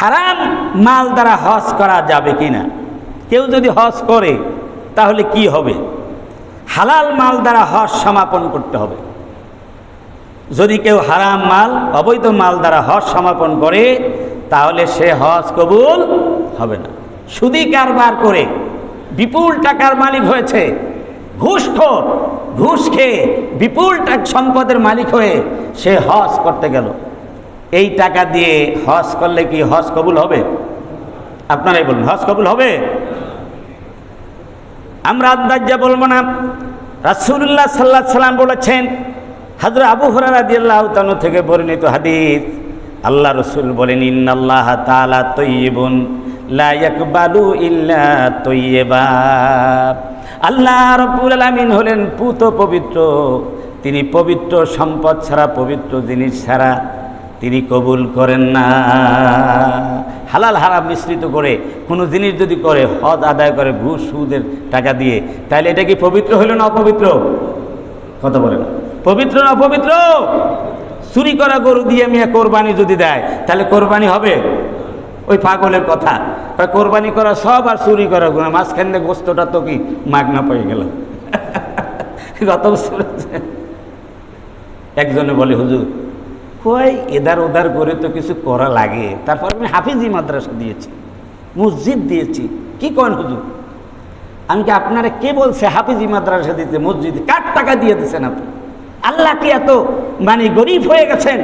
হারাম মাল দ্বারা হজ করা যাবে কিনা? কেউ যদি হজ করে, তাহলে কি হবে? হালাল মাল দ্বারা হজ সমাপন করতে হবে। যদি কেউ হারাম মাল, অবৈধ মাল দ্বারা হজ সমাপন করে, তাহলে সে হজ কবুল হবে না। সুদি কারবার করে বিপুল টাকার মালিক হয়েছে ঘুষখোর ঘুষ খেয়ে বিপুল টাক সম্পদের মালিক হয়ে সে হজ করতে গেল। এই টাকা দিয়ে হজ করলে কি হজ কবুল হবে? আপনারাই বলুন, হজ কবুল হবে? আমরা আন্দাজা বলব না। রাসুল্লাহ সাল্লাহ সাল্লাম বলেছেন, হাজর আবু তানু থেকে বর্ণিত হাদিস, আল্লাহ রসুল বলেন, ইন্নাল্লাহ তাআলা তৈবুন লা ইয়াকবালু ইল্লা তৈয়বা আল্লাহ রব্বুল আলামিন হলেন পুত পবিত্র। তিনি পবিত্র সম্পদ ছাড়া পবিত্র জিনিস ছাড়া তিনি কবুল করেন না। হালাল হারাম মিশ্রিত করে কোনো জিনিস যদি করে, হজ আদায় করে, ঘুষ, সুদের টাকা দিয়ে, তাহলে এটা কি পবিত্র হলো না অপবিত্র? কথা বলেন। পবিত্র না অপবিত্র? চুরি করা গরু দিয়ে মিয়া কোরবানি যদি দেয়, তাহলে কোরবানি হবে? ওই পাগলের কথা। কোরবানি করা সব আর চুরি করা গুণা মাঝখানে গোস্তটা তো কি মাগনা পেয়ে গেল। গত বছর একজনে বলে, হুজুর কই এদার ওদার করে তো কিছু করা লাগে। তারপর আমি হাফিজি মাদ্রাসা দিয়েছি, মসজিদ দিয়েছি। কি করেন হুজুর? আমি কি আপনারা কে বলছে হাফিজি মাদ্রাসা দিতে, মসজিদ? কার টাকা দিয়ে দিচ্ছেন আপনি? আল্লাহ কি এত মানে গরিব হয়ে গেছেন?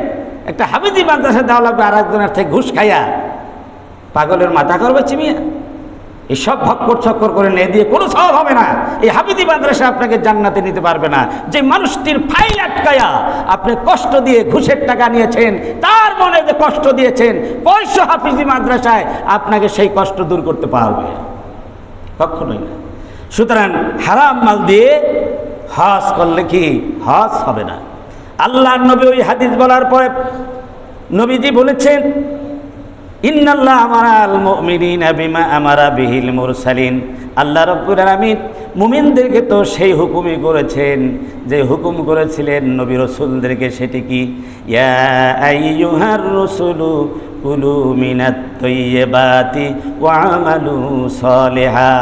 একটা হাফিজি মাদ্রাসা দেওয়া লাগবে আর একজনের থেকে ঘুষ খাইয়া। পাগলের মাথা করবে চিমিয়া। এসব ভক্কর চক্কর করে নিয়ে দিয়ে কোনো সব হবে না। এই হাবিদি মাদ্রাসা আপনাকে জান্নাতে নিতে পারবে না। যে মানুষটির ফাইল আটকায়া আপনি কষ্ট দিয়ে ঘুষের টাকা নিয়েছেন, তার মনে যে কষ্ট দিয়েছেন পয়সা হাফিজি মাদ্রাসায় আপনাকে সেই কষ্ট দূর করতে পারবে। কখনোই না। সুতরাং হারাম মাল দিয়ে হজ করলে কি হজ হবে না? আল্লাহ নবী ওই হাদিস বলার পরে নবীজি বলেছেন ইন্নাল্লাহ আমারাল মুমিনিনা বিমা আমারা বিহিল মুরসালিন। আল্লাহ রব্বুল আলামিন মুমিনদেরকে তো সেই হুকুমই করেছেন, যে হুকুম করেছিলেন নবী রসুলদেরকে সেটি কি? ইয়া রসুলু কুলু মিনাত ওয়া আমালু সলিহা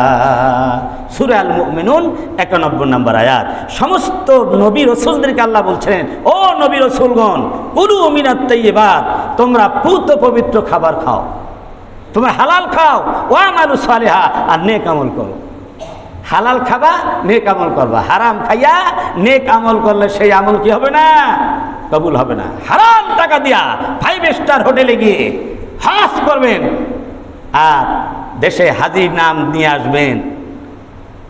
সূরা আল মুমিনুন 91 নম্বর আয়াত। সমস্ত নবী রসুলদেরকে আল্লাহ বলছেন, ও নবী রসুলগণ, কুলু মিনাত তৈয়বাত তোমরা পুত পবিত্র খাবার খাও। তোমরা হালাল খাও। ও আমালু সালেহা, আর নেক আমল করো। হালাল খাবা, নেক আমল করবা। হারাম খাইয়া নেক আমল করলে সেই আমল কি হবে না? কবুল হবে না। হারাম টাকা দিয়া ফাইভ স্টার হোটেলে গিয়ে হাস করবেন আর দেশে হাজির নাম নিয়ে আসবেন।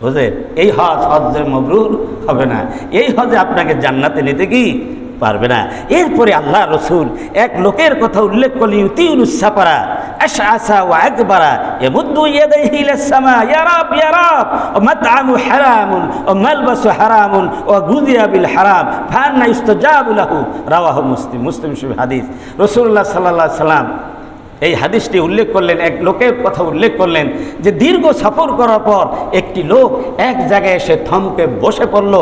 বুঝলেন? এই হজ হজে মবরুর হবে না। এই হজে আপনাকে জান্নাতে নিতে কি পারবে না। এরপরে আল্লাহ রসুল এক লোকের কথা উল্লেখ করলেন ইউতিউলুসাপারা أشعث وأكبر يمد يديه إلى السماء. يا رب يا رب. ومطعم حرام وملبس حرام وغذي بالحرام. فأنا يستجاب له. رواه مسلم. مسلم شبه حديث. رسول الله صلى الله عليه وسلم এই হাদিসটি উল্লেখ করলেন, এক লোকের কথা উল্লেখ করলেন যে দীর্ঘ সফর করার পর একটি লোক এক জায়গায় এসে থমকে বসে পড়ল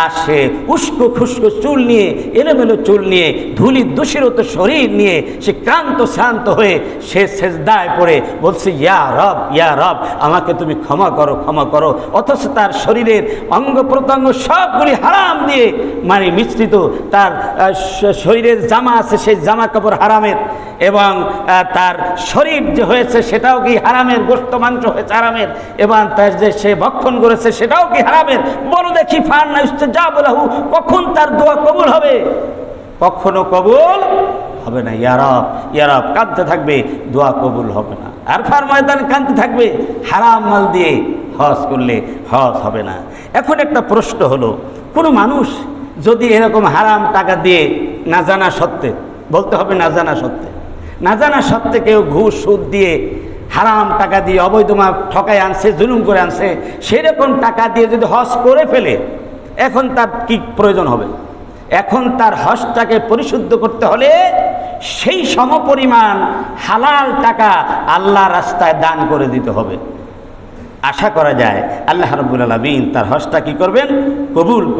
আর সে উস্কো খুস্কো চুল নিয়ে, এলোমেলো চুল নিয়ে, ধুলি দূষিরত শরীর নিয়ে, সে ক্রান্ত শান্ত হয়ে সে সেজদায় পড়ে। বলছে, ইয়া রব ইয়া রব, আমাকে তুমি ক্ষমা করো ক্ষমা করো। অথচ তার শরীরের অঙ্গ প্রত্যঙ্গ সবগুলি হারাম দিয়ে মানে মিশ্রিত। তার শরীরের জামা আছে, সেই জামা কাপড় হারামের। এবং তার শরীর যে হয়েছে সেটাও কি হারামের? গোস্ত মাংস হয়েছে হারামের। এবং তার যে সে ভক্ষণ করেছে সেটাও কি হারামের? বলো দেখি ফান না যা বলাহু কখন তার দোয়া কবুল হবে? কখনো কবুল হবে না। ইয়ারব ইয়ারব কাঁদতে থাকবে, দোয়া কবুল হবে না। আর ফার ময়দানে কাঁদতে থাকবে, হারাম মাল দিয়ে হজ করলে হজ হবে না। এখন একটা প্রশ্ন হলো, কোনো মানুষ যদি এরকম হারাম টাকা দিয়ে না জানা সত্ত্বে, বলতে হবে না জানা সত্ত্বে না জানা সত্ত্বে কেউ ঘুষ, সুদ দিয়ে হারাম টাকা দিয়ে অবৈধ মা ঠকায় আনছে, জুলুম করে আনছে, সেরকম টাকা দিয়ে যদি হজ করে ফেলে, এখন তার কি প্রয়োজন হবে? এখন তার হজটাকে পরিশুদ্ধ করতে হলে সেই সমপরিমাণ হালাল টাকা আল্লাহ রাস্তায় দান করে দিতে হবে। আশা করা যায় আল্লাহ রব্বুল আলমিন তার হজটা কি করবেন? কবুল